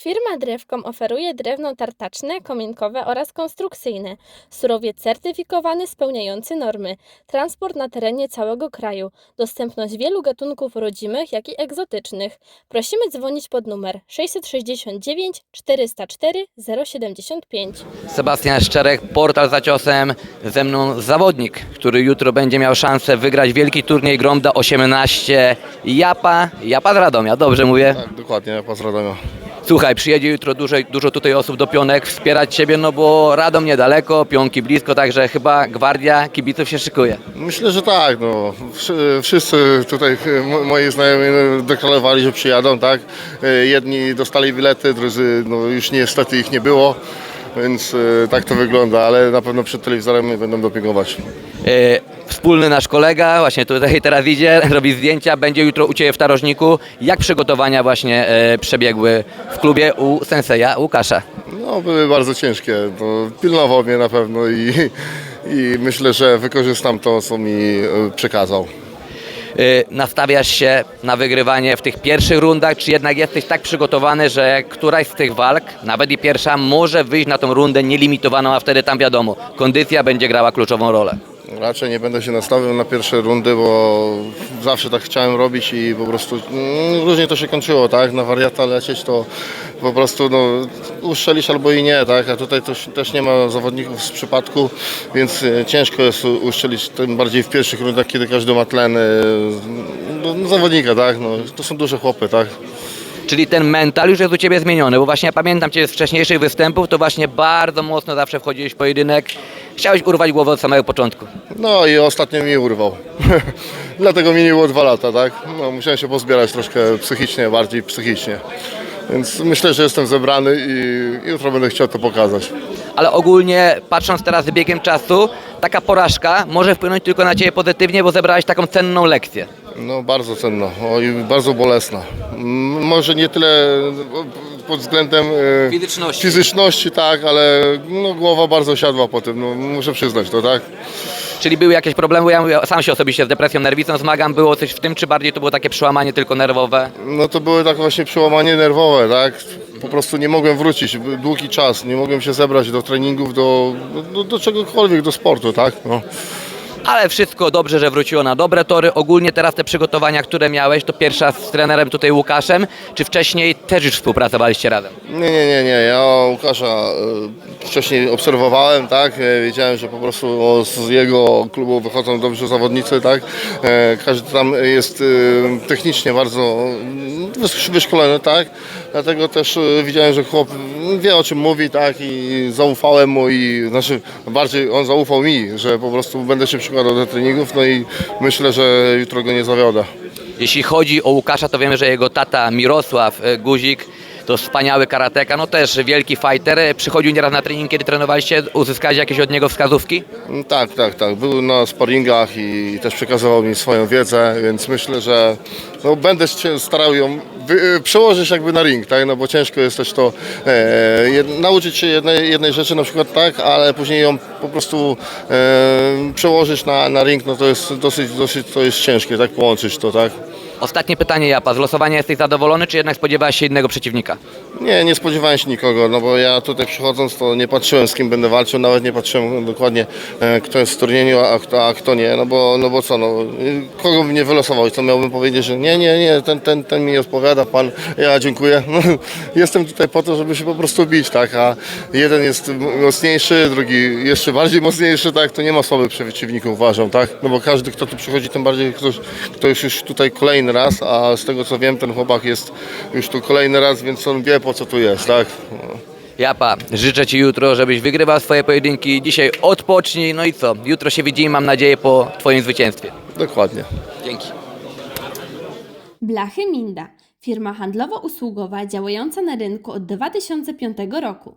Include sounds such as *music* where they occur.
Firma Drewkom oferuje drewno tartaczne, kominkowe oraz konstrukcyjne. Surowiec certyfikowany spełniający normy. Transport na terenie całego kraju. Dostępność wielu gatunków rodzimych, jak i egzotycznych. Prosimy dzwonić pod numer 669 404 075. Sebastian Szczerek, portal za ciosem, ze mną zawodnik, który jutro będzie miał szansę wygrać wielki turniej Gromda 18 Japa, Japa z Radomia, dobrze mówię? Tak, dokładnie, ja z Radomia. Słuchaj, przyjedzie jutro dużo, dużo tutaj osób do Pionek wspierać Ciebie, no bo Radom niedaleko, Pionki blisko, także chyba gwardia kibiców się szykuje. Myślę, że tak, no. Wszy- Wszyscy tutaj mo- moi znajomi no, deklarowali, że przyjadą, tak. E, Jedni dostali bilety, drudzy no, już niestety ich nie było, więc e, tak to wygląda, ale na pewno przed telewizorem będą dopingować. E, Wspólny nasz kolega, właśnie tutaj *laughs* teraz idzie, robi zdjęcia, będzie jutro u Ciebie w Tarożniku. Jak przygotowania właśnie e, przebiegły w klubie u Senseja Łukasza? No, były bardzo ciężkie, no, pilnował mnie na pewno i, *laughs* i myślę, że wykorzystam to, co mi e, przekazał. Y, nastawiasz się na wygrywanie w tych pierwszych rundach, czy jednak jesteś tak przygotowany, że któraś z tych walk, nawet i pierwsza, może wyjść na tą rundę nielimitowaną, a wtedy tam wiadomo, kondycja będzie grała kluczową rolę. Raczej nie będę się nastawiał na pierwsze rundy, bo zawsze tak chciałem robić i po prostu mm, różnie to się kończyło, tak? Na wariata lecieć to po prostu no, uszczelisz albo i nie, tak? A tutaj też, też nie ma zawodników z przypadku, więc e, ciężko jest uszczelić, tym bardziej w pierwszych rundach, kiedy każdy ma tlen e, no, no, zawodnika, tak? No, to są duże chłopy, tak? Czyli ten mental już jest u Ciebie zmieniony, bo właśnie ja pamiętam Cię z wcześniejszych występów, to właśnie bardzo mocno zawsze wchodziłeś w pojedynek, chciałeś urwać głowę od samego początku. No i ostatnio mi urwał. *laughs* Dlatego minęło dwa lata, tak? No, musiałem się pozbierać troszkę psychicznie, bardziej psychicznie. Więc myślę, że jestem zebrany i jutro będę chciał to pokazać. Ale ogólnie, patrząc teraz z biegiem czasu, taka porażka może wpłynąć tylko na Ciebie pozytywnie, bo zebrałeś taką cenną lekcję. No bardzo cenna o, i bardzo bolesna. M- Może nie tyle pod względem e, Fizyczności. fizyczności, tak, ale no, głowa bardzo siadła po tym, no, muszę przyznać to, tak? Czyli były jakieś problemy, bo ja mówię, sam się osobiście z depresją nerwicą zmagam, było coś w tym, czy bardziej to było takie przełamanie tylko nerwowe? No to były tak właśnie przełamanie nerwowe, tak? Po prostu nie mogłem wrócić, był długi czas, nie mogłem się zebrać do treningów, do, do, do czegokolwiek, do sportu, tak? No. Ale wszystko dobrze, że wróciło na dobre tory. Ogólnie teraz te przygotowania, które miałeś, to pierwsza z trenerem tutaj Łukaszem, czy wcześniej też już współpracowaliście razem? Nie, nie, nie, nie. Ja Łukasza e, wcześniej obserwowałem, tak? E, Wiedziałem, że po prostu z jego klubu wychodzą dobrzy zawodnicy, tak? E, Każdy tam jest technicznie bardzo mm, wys- wyszkolony, tak? Dlatego też widziałem, że chłop wie o czym mówi, tak? I zaufałem mu i znaczy bardziej on zaufał mi, że po prostu będę się przykładał do treningów, no i myślę, że jutro go nie zawiodę. Jeśli chodzi o Łukasza, to wiemy, że jego tata Mirosław e, Guzik to wspaniały karateka, no też wielki fighter. E, Przychodził nieraz na trening, kiedy trenowaliście, uzyskałeś jakieś od niego wskazówki? Mm, Tak, tak, tak. Był na sparingach i też przekazywał mi swoją wiedzę, więc myślę, że no, będę się starał ją y, przełożyć jakby na ring, tak? No bo ciężko jest też to e, jed, nauczyć się jednej, jednej rzeczy na przykład tak, ale później ją po prostu e, przełożyć na, na ring, no to jest dosyć, dosyć to jest ciężkie, tak? Połączyć to, tak? Ostatnie pytanie, Japa. Z losowania jesteś zadowolony, czy jednak spodziewałeś się innego przeciwnika? Nie, nie spodziewałem się nikogo, no bo ja tutaj przychodząc to nie patrzyłem z kim będę walczył, nawet nie patrzyłem dokładnie e, kto jest w turnieju, a kto, a kto nie, no bo, no bo co, no, y, kogo bym nie wylosował i co miałbym powiedzieć, że nie, nie, nie, ten, ten, ten mi nie odpowiada, pan, ja dziękuję. No, *laughs* jestem tutaj po to, żeby się po prostu bić, tak, a jeden jest mocniejszy, drugi jeszcze bardziej mocniejszy, tak, to nie ma słabych przeciwników, uważam, tak, no bo każdy, kto tu przychodzi, tym bardziej ktoś, kto jest już tutaj kolejny raz, a z tego co wiem, ten chłopak jest już tu kolejny raz, więc on wie po co tu jest, tak. Japa, życzę Ci jutro, żebyś wygrywał swoje pojedynki. Dzisiaj odpocznij, no i co? Jutro się widzimy, mam nadzieję, po Twoim zwycięstwie. Dokładnie. Dzięki. Blachy Minda. Firma handlowo-usługowa działająca na rynku od 2005 roku.